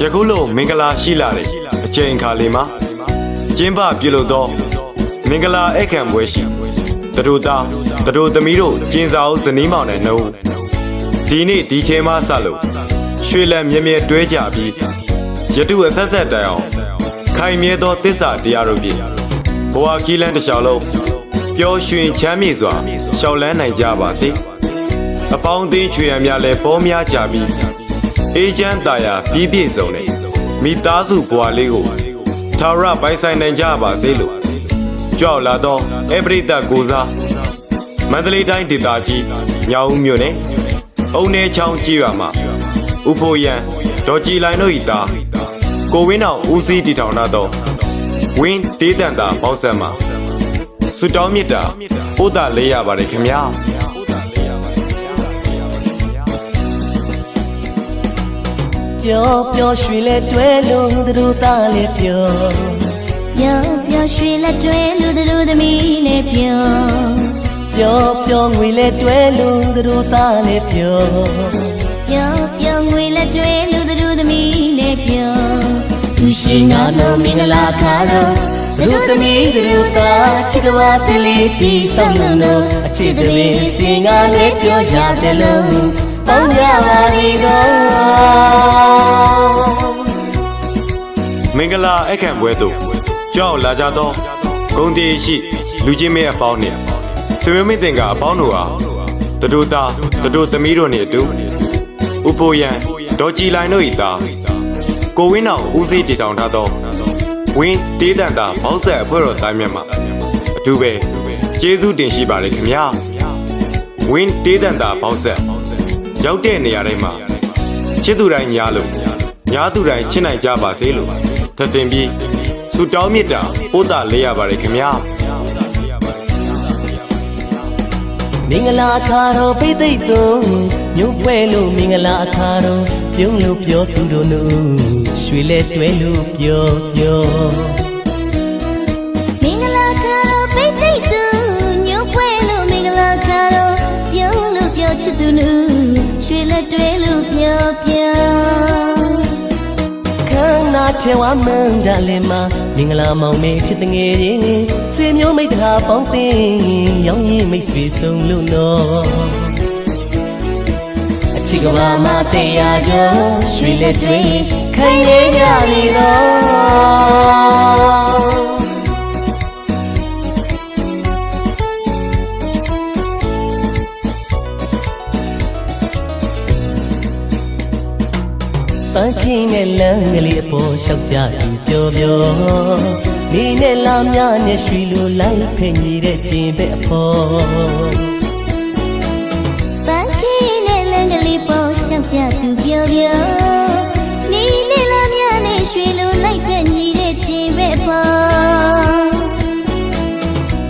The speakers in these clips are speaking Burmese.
ယခုလိုမင်္ဂလာရှိလာတဲ့အချိန်အခါလေးမှာကျင်းပပြုလုပ်သော မင်္ဂလာဧကန်ပွဲရှိတတို့သားတတို့သမီးတို့ကျင်းစာအုပ်ဇနီးမောင်နဲ့နှုတ်ဒီနေ့ဒီချိန်မှစလို့ရွှေလက်မြဲမြဲတွဲကြပြီးယတုအဆက်ဆက်တိုင်အောင်ခိုင်မြဲသောတစ္ဆာတရားတို့ဖြင့်ဘဝခီးလန်းတစ်လျှောက်လုံးပျော်ရွှင်ချမ်းမြေ့စွာရှောက်လန်းနိုင်ကြပါစေအပေါင်းအသင်းချွေရံများလည်းပေါ်များကြပြီး အေးချမ်းတာယာပြီးပြည့်စုံတဲ့မိသားစုဘဝလေးကိုသာရပိုင်ဆိုင်နိုင်ကြပါစေလို့ကြောက်လာတော့အပရိသတ်ကိုစားမန္တလေးတိုင်းဒေသကြီးညောင်ဦးမြို့နယ်အုံနေချောင်းကြီးရွာမှာဥဖိုရန်ဒေါ်ကြည်လိုင်တို့ဤသားကိုဝင်းအောင်ဦးစီးတည်ထောင်လာတော့ဝင်းဒေးတန်တာပေါက်ဆက်မှာဆွတောင်းမြစ်တာဥဒလေးရပါတယ်ခင်ဗျာ ပျော်ပျော်ရွှင်လဲတွဲလုံးသူတို့သားလေးပျော်ပျော်ပျော်ရွှင်လက်တွဲလူသူတို့သမီးလေးပျော်ပျော်ပျော်ငွေလဲတွဲလုံးသူတို့သားလေးပျော်ပျော်ပျော်ငွေလက်တွဲလူသူတို့သမီးလေးပျော်သူရှိငါလုံးမင်္ဂလာခါတော့သူတို့သမီးသူတို့သားချစ်ကဝတလေးတီဆောင်လုံးတော့အချစ်တမီးစင်ငါလေးပျော်ကြတယ်လုံး ပေါင်းကြပါလေတော့မင်္ဂလာအခမ်းပွဲသို့ကြောက်လာကြသောဂုံတီရှိ လူချင်းမင်းအပေါင်းနှင့်ဆွေမျိုးမင်းတင်ကအပေါင်းတို့ဟာတတို့သားတတို့သမီးတို့နှင့်အတူဥပိုရန်ဒေါ်ကြည်လိုင်တို့၏သားကိုဝင်းအောင်ဦးစီးတည်ထောင်ထားသောဝင်းတေးတန်တာဘောက်ဆက်အဖွဲ့တော်တိုင်းမြတ်မှာအတူပဲကျေးဇူးတင်ရှိပါတယ်ခင်ဗျာဝင်းတေးတန်တာဘောက်ဆက် ရောက်တဲ့နေရာတိုင်းမှာချစ်သူတိုင်းညားလို့ညားသူတိုင်းချစ်နိုင်ကြပါစေလို့ထပ်ဆင်ပြီးဆူတောင်းမြတ်တာပို့တာလေးရပါတယ်ခင်ဗျာမင်္ဂလာအခါတော်ပိတ်သိပ်သွန်ညုံပွဲလို့မင်္ဂလာအခါတော်ပြုံးလို့ပြောသူတို့နုရွှေလဲတွဲလို့ပြောပြောမင်္ဂလာခါတော့ပိတ်သိပ်သူညို့ပွဲလို့မင်္ဂလာခါတော့ပြုံးလို့ပြောချစ်သူနူရွှေ လက်တွဲလို့ပြောပြောခန္ဓာထဲဝမန်ကြလည်းမမင်္ဂလာမောင်မေချစ်တငယ်ရင်ဆွေမျိုးမိတ်တာပေါင်းတင်ရောင်းရင်မိတ်ဆွေဆုံးလို့နော်အချစ်ကဘာမတရားကြရွှေလက်တွေခိုင်နေကြလေတော့ န်းခင်းနဲ့လမ်းကလေးအပေါ်လျှောက်ကြသူပြောပြောမိနဲ့လာများနဲ့ရွှီလိုလိုက်ဖင်ကြီးတဲ့ကျင်ပဲအဖော်ပန်းခင်းနဲ့လမ်းကလေးပေါ်ရှောက်ကြသူပြောပြောနီလေးလာမြနဲ့ရွှေလိုလိုက်ဖက်ညီတဲ့ခြင်းပဲပေါ့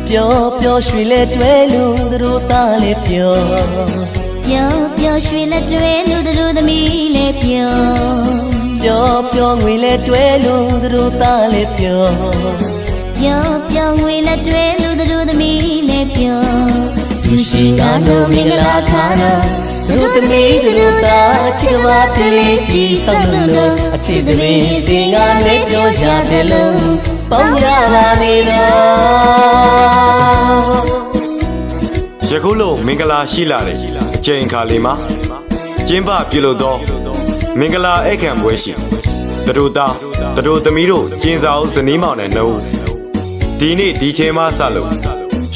ပျော်ပျော်ရွှီလဲတွဲလို့သူတို့သားလေးပြော ပျော်ပျော်ရွှေလက်တွဲလူသူတို့သမီးလေးပျော်ပျော်ပျော်ငွေလဲတွဲလို့သူတို့သားလေးပြောပျော်ပျော်ငွေလက်တွဲလူသူတို့သမီးလေးပျော်သူရှိငါတို့မင်္ဂလာခါတော့သူတို့သမီးသူတို့သားချစ်ကဘာတလေးတီဆောင်လို့အချစ်သမီးစင်ငါလေးပြောကြတယ်လို့ပေါင်းရပါလေတော့ယခုလိုမင်္ဂလာရှိလာတဲ့ အချိန်အခါလေးမှာကျင်းပပြုလုပ်သော မင်္ဂလာဧကန်ပွဲရှိတတို့သားတတို့သမီးတို့ကျင်းစာအုပ်ဇနီးမောင်နဲ့နှုတ်ဒီနေ့ဒီချိန်မှစလို့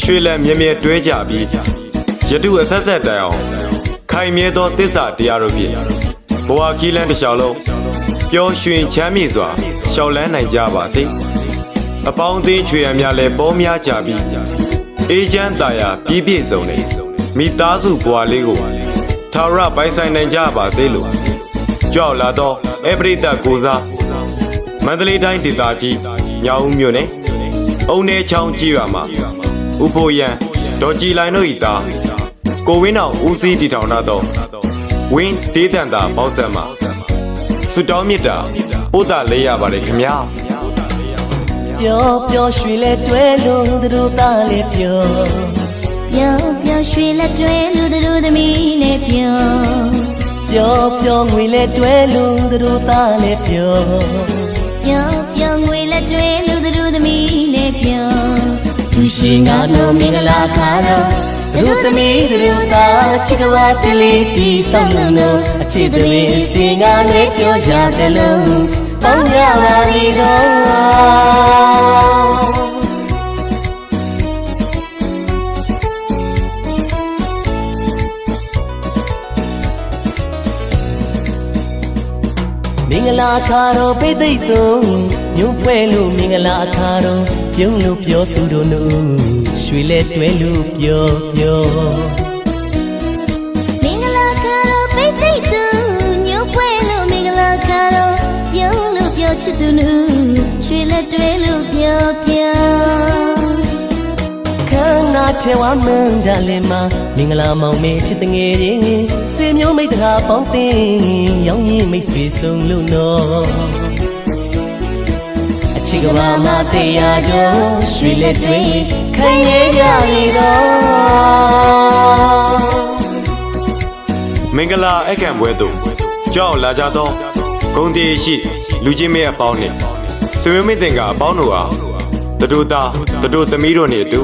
ရွှေလက်မြဲမြဲတွဲကြပြီးယတုအဆက်ဆက်တိုင်အောင်ခိုင်မြဲသောတစ္ဆာတရားတို့ဖြင့်ဘဝခီးလန်းတစ်လျှောက်လုံးပျော်ရွှင်ချမ်းမြေ့စွာရှောက်လန်းနိုင်ကြပါစေအပေါင်းအသင်းချွေရံများလည်းပေါ်များကြပြီးအေးချမ်းတာယာပြီးပြည့်စုံတဲ့ မိသားစုဘဝလေးကိုသာရပိုင်ဆိုင်နိုင်ကြပါစေလို့ကြောက်လာတော့အပရိသတ်ကိုစားမန္တလေးတိုင်းဒေသကြီးညောင်ဦးမြို့နယ်အုံနေချောင်းကြီးရွာမှာဥဖိုရန်ဒေါ်ကြည်လိုင်တို့ဤသားကိုဝင်းအောင်ဦးစီးတည်ထောင်ထားသောဝင်းဒေးတန်တာပေါက်ဆက်မှာဆွတောင်းမြစ်တာဥဒလေးရပါတယ်ခင်ဗျာပျော်ပျော်ရွှီလဲတွဲလို့သူတို့သားလေးပြော ပျော်ပျော်ရွှေလက်တွဲလူသူတို့သမီးလေးပျော်ပပျော်ပျော်ငွေလဲတွဲလို့သူတို့သားလဲပျော်ပျော်ပျော်ငွေလက်ကျွေးလူသူတို့သမီးနဲ့ပျော်သူရှိငါတို့မင်္ဂလာခါတော့သူတို့သမီးသူတို့သားချစ်ကဝတလေးတီဆောင်လို့လို့အချစ်သမီးစင်ငါနဲ့ပြောကြတယ်လို့ပေါင်းကြပါပြီတော့ လာအခါတော်ပိတ်သိမ့်သွန်ညွန့်ပွဲလို့မင်္ဂလာအခါတော်ပြုံးလို့ပြောသူတို့နုရွှေလဲတွဲလို့ပြောပြောမင်္ဂလာခါတော့ပိတ်သိမ့်သူညို့ပွဲလို့မင်္ဂလာခါတော့ပြုံးလို့ပြောချစ်သူနူရွှေလက်တွဲလို့ပြောပြောခ န်းနာထဲဝမန်းဒါလည်းမမင်္ဂလာမောင်မေချစ်တငယ်ချင်းဆွေမျိုးမိတ္တဟာပေါင်းတင်ရောင်းရင်မိတ်ဆွေဆုံးလို့နော်အချစ်ကဘာမတရားကြောရွှေလက်တွေခိုင်နေကြလေတော့မင်္ဂလာအခမ်းပွဲသို့ကြောက်လာကြသောဂုံတီရှိ လူချင်းမင်းအပေါင်းနှင့်ဆွေမျိုးမင်းတင်ကအပေါင်းတို့အားတတို့သားတတို့သမီးတို့နှင့်အတူ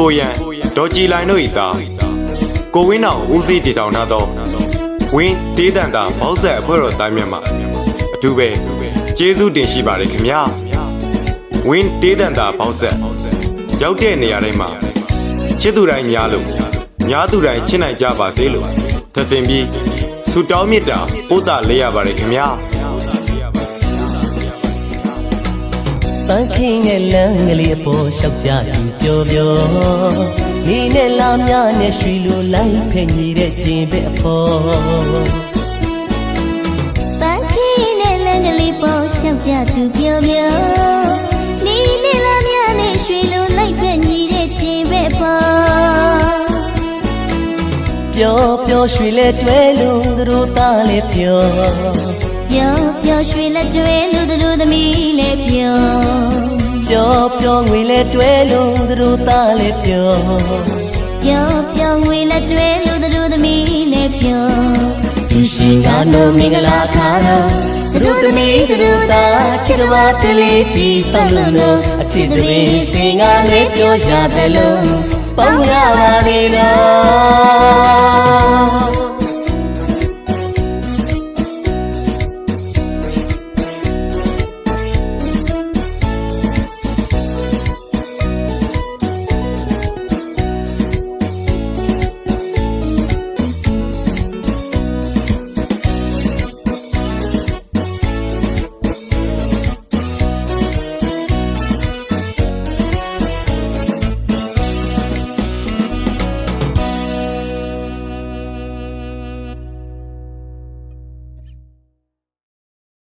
ဥပိုလ်ရန်ဒေါ်ကြည်လိုင်တို့၏သားကိုဝင်းတော်ဦးစီးတည်ထောင်ထားသောဝင်းတေးတန်တာဘောက်ဆက်အဖွဲ့တော်တိုင်းမြတ်မှာအတူပဲကျေးဇူးတင်ရှိပါတယ်ခင်ဗျာဝင်းတေးတန်တာဘောက်ဆက်ရောက်တဲ့နေရာတိုင်းမှာချစ်သူတိုင်းများလို့များသူတိုင်းချစ်နိုင်ကြပါစေလို့သစင်ပြီးဆူတောင်းမြတ်တာပို့တာလေးရပါတယ်ခင်ဗျာ ပန်းခင်းရဲ့လမ်းကလေးအပေါ်လျှောက်ကြသူပြောပြောနေနဲ့လာများနဲ့ရွှေလိုလိုက်ဖက်ညီတဲ့ကျင်ပဲအဖော်ပန်းခင်းနဲ့လမ်းကလေးပေါ်ရှောက်ကြသူပြောပြောနီလေးလာမြနဲ့ရွှေလိုလိုက်ဖက်ညီတဲ့ခြင်းပဲပေါ်ပျော်ပျော်ရွှေလဲတွဲလို့သူတို့သားလဲပျော် ပျော်ပျော်ရွှေလက်တွဲလူသူတို့သမီးလည်းပျော်ပျော်ပျော်ငွေလဲတွဲလို့သူတို့သားလဲပျော်ပျော်ပျော်ငွေလက်တွဲလူသူတို့သမီးလည်းပျော်သူရှိငါတို့မင်္ဂလာခါတော့သူတို့သမီးသူတို့သားချစ်ကဘာတလေးတီဆောင်လို့လို့အချစ်သမီးစင်ငါနဲ့ပြောကြတယ်လို့ပေါင်းရပါပြီတော့